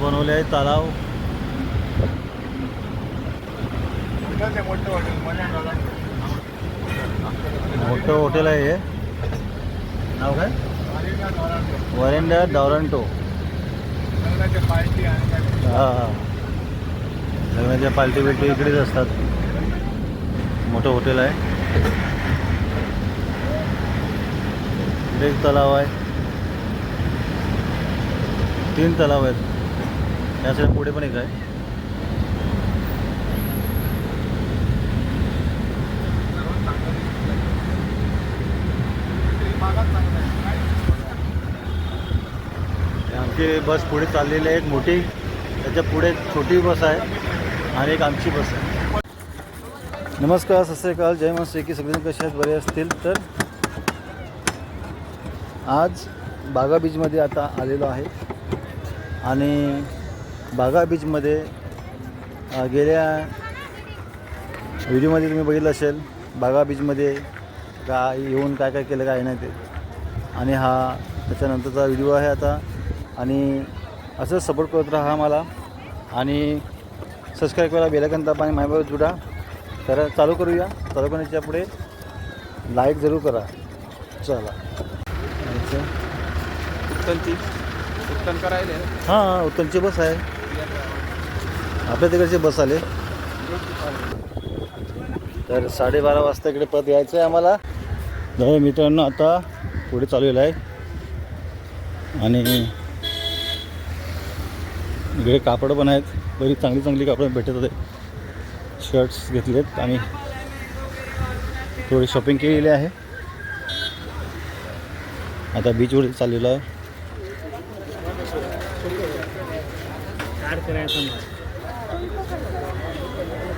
बनवले आहे तलाव. मोठं हॉटेल आहे हे. नाव काय? वरेंडा डॉरंटो. हां हां. लग्नाच्या पार्टी बिल्टी इकडेच असतात. मोठं हॉटेल आहे. एक तलाव आहे. तीन तलाव आहेत. या साईड पुढे पण एक आहे. आमची बस पुढे चाललेली आहे एक मोठी. त्याच्या पुढे छोटी बस आहे आणि एक आमची बस आहे. नमस्कार सत जय मस्त की. सगळेजण कसे आहेत? बरे असतील तर. आज बागा बीचमध्ये आता आलेलो आहे. आणि बागा बीचमध्ये गेल्या व्हिडिओमध्ये तुम्ही बघितलं असेल बागा बीचमध्ये काय येऊन काय काय केलं काय नाही ते. आणि हा त्याच्यानंतरचा व्हिडिओ आहे आता. आणि असंच सपोर्ट करत राहा मला. आणि सबस्क्राईब करा बेलायकन दाबा आणि माझ्याबरोबर जुडा तर चालू करूया. चालू करण्याच्या पुढे लाईक जरूर करा. चला. उत्तनची. उत्तन करायला. हां उत्तमची बस आहे. आपल्या तिकडची बस आले. तर साडेबारा वाजता इकडे परत यायचं आहे आम्हाला. तर मित्रांनो आता पुढे चाललेलं आहे. आणि इकडे कापडं पण आहेत. बरी चांगली चांगली कापडं भेटत होते. शर्ट्स घेतलेत आणि थोडी शॉपिंग केलेली आहे. आता बीचवर चाललेलं आहे.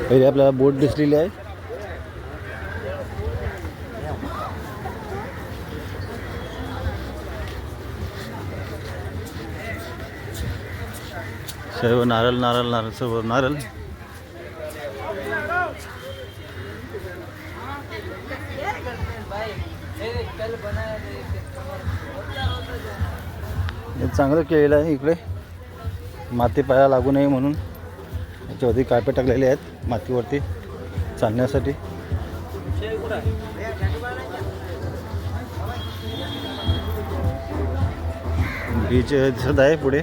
पहिले आपल्याला बोट दिसलेली आहे. सर्व नारळ नारळ नारळ सर्व नारळ. हे चांगलं केलेलं आहे इकडे. माती पाया लागू नये म्हणून याच्यावरती कार्पेट टाकलेले आहेत मातीवरती चालण्यासाठी. बीच दिसत आहे पुढे.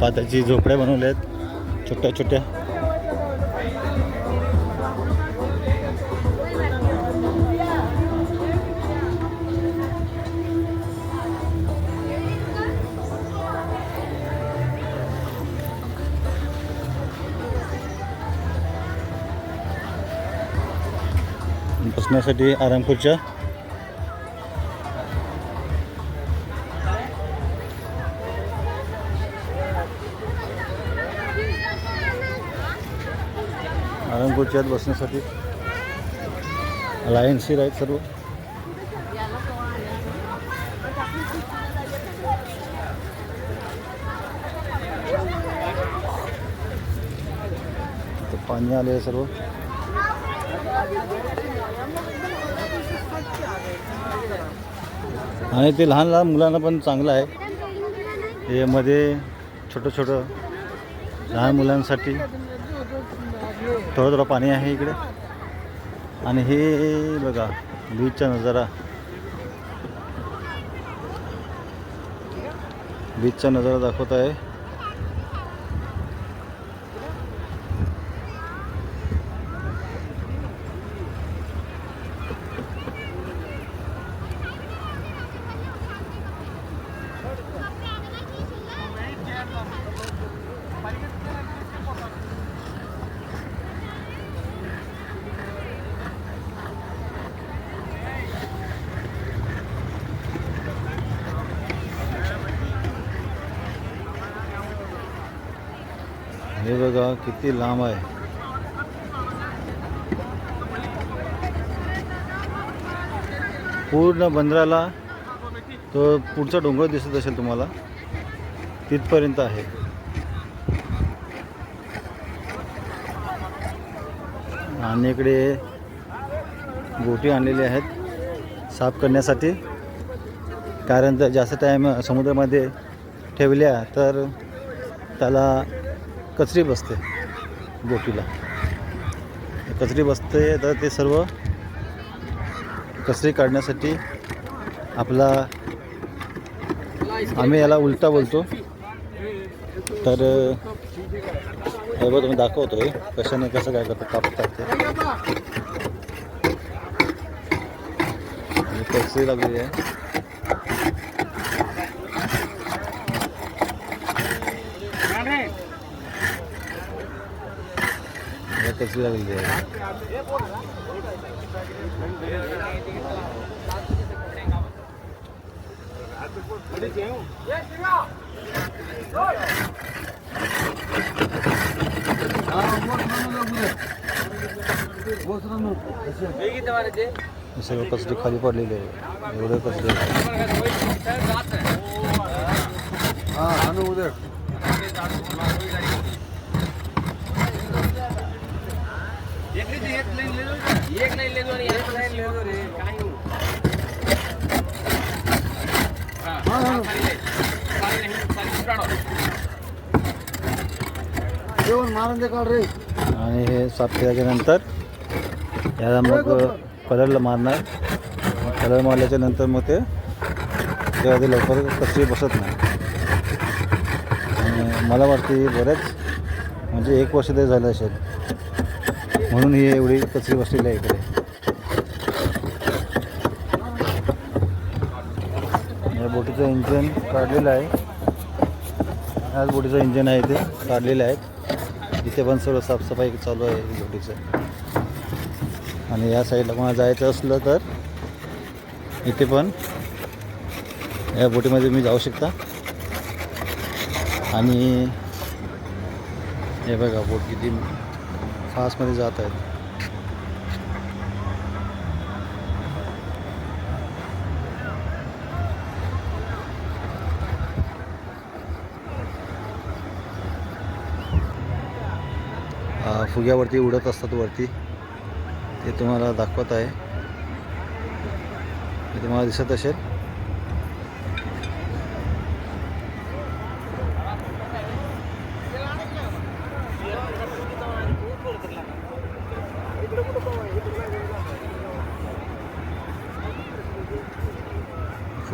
पाताची झोपड्या बनवल्या आहेत. छोट्या छोट्या बसण्यासाठी आराम खुर्च्या आराम खुर्च्यात बसण्यासाठी लायन सीर आहेत सर्व। इथं पाणी आले आहे सर्व। आणि ते लहान लहान मुलांना पण चांगलं आहे. हे मध्ये छोटं छोटं लहान मुलांसाठी थोडं थोडं पाणी आहे इकडे. आणि हे बघा बीचचा नजारा. बीचचा नजारा दाखवत आहे. हे बघा किती लांब आहे. पूर्ण बंदराला तो पुढचा डोंगर दिसत असेल तुम्हाला. तिथपर्यंत आहे. आणि इकडे गोटी आणलेली आहेत साफ करण्यासाठी. कारण जर जास्त टाईम समुद्रामध्ये ठेवल्या तर त्याला कचरी बसते बोटीला. कचरी बसते तर ते सर्व कचरी काढण्यासाठी आपला आम्ही याला उलटा बोलतो. तर हे तुम्ही तुम्ही दाखवतोय. कशाने कसं काय करतो कापतात ते आणि कचरी लागलेली आहे. या कचरी लागलेली आहे हे सर्व खाली पडलेले आहे एवढे कचरे. आहे. एक ले आणि एक लाईन ले दो रे काय हो हा, खाली ले. खाली नाही, खाली काढो. आणि हे साफ केल्याच्यानंतर याला मग कलरला मारणार कलर मारल्याच्या नंतर मग ते ते लवकर कचरी बसत नाही आणि मला वाटते बरेच म्हणजे एक वर्ष तरी झालं असेल म्हणून हे एवढी कचरी बसलेली आहे इकडे. या बोटीचं इंजन काढलेलं आहे. याच बोटीचं इंजन आहे ते काढलेलं आहे. इथे पण सर्व साफसफाई चालू आहे बोटीचं. आणि या साईडला कोणा जायचं असलं तर इथे पण या बोटीमध्ये तुम्ही जाऊ शकता. आणि हे बघा बोट किती फास्टमध्ये जात आहेत. फुग्यावरती उडत असतात वरती. ते तुम्हाला दाखवत आहे. ते तुम्हाला दिसत असेल.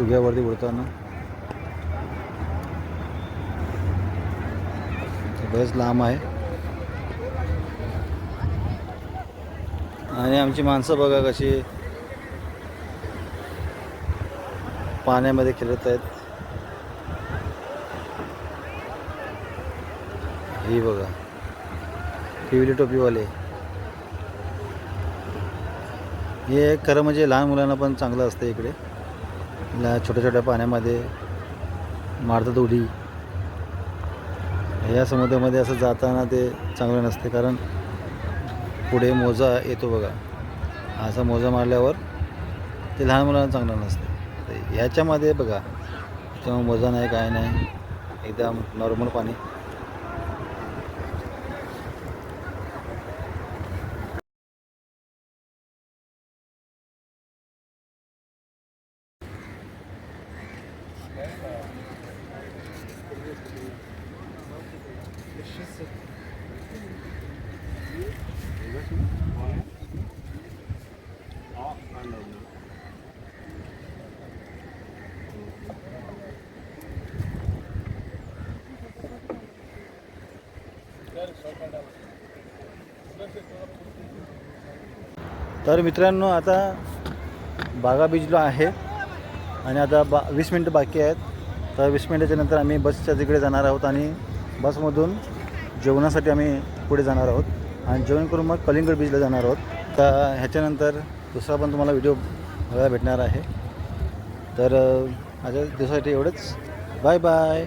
फुग्यावरती उडताना ते बरेच लांब आहे. आणि आमची माणसं बघा कशी पाण्यामध्ये खेळत आहेत. ही बघा. पिवली टोपीवाले. हे खरं म्हणजे लहान मुलांना पण चांगलं असतं इकडे. ला छोट्या छोट्या पाण्यामध्ये मारतात उडी या समुद्रामध्ये असं जाताना ते चांगलं नसते कारण पुढे मोजा येतो बघा. असा मोजा मारल्यावर ते लहान मुलांना चांगलं नसते. ह्याच्यामध्ये बघा तेव्हा मोजा नाही काय नाही. एकदम नॉर्मल पाणी. तर मित्रांनो आता बागा बिजलो आहे. आणि आता बा वीस मिनटं बाकी आहेत. तर वीस मिनटाच्या नंतर आम्ही बसच्या तिकडे जाणार आहोत आणि बसमधून जेवणासाठी आम्ही पुढे जाणार आहोत. आणि जेवण करून मग कलिंगड बीचला जाणार आहोत. तर ह्याच्यानंतर दुसरा पण तुम्हाला व्हिडिओ बघायला भेटणार आहे. तर माझ्या दिवसासाठी एवढंच. Bye bye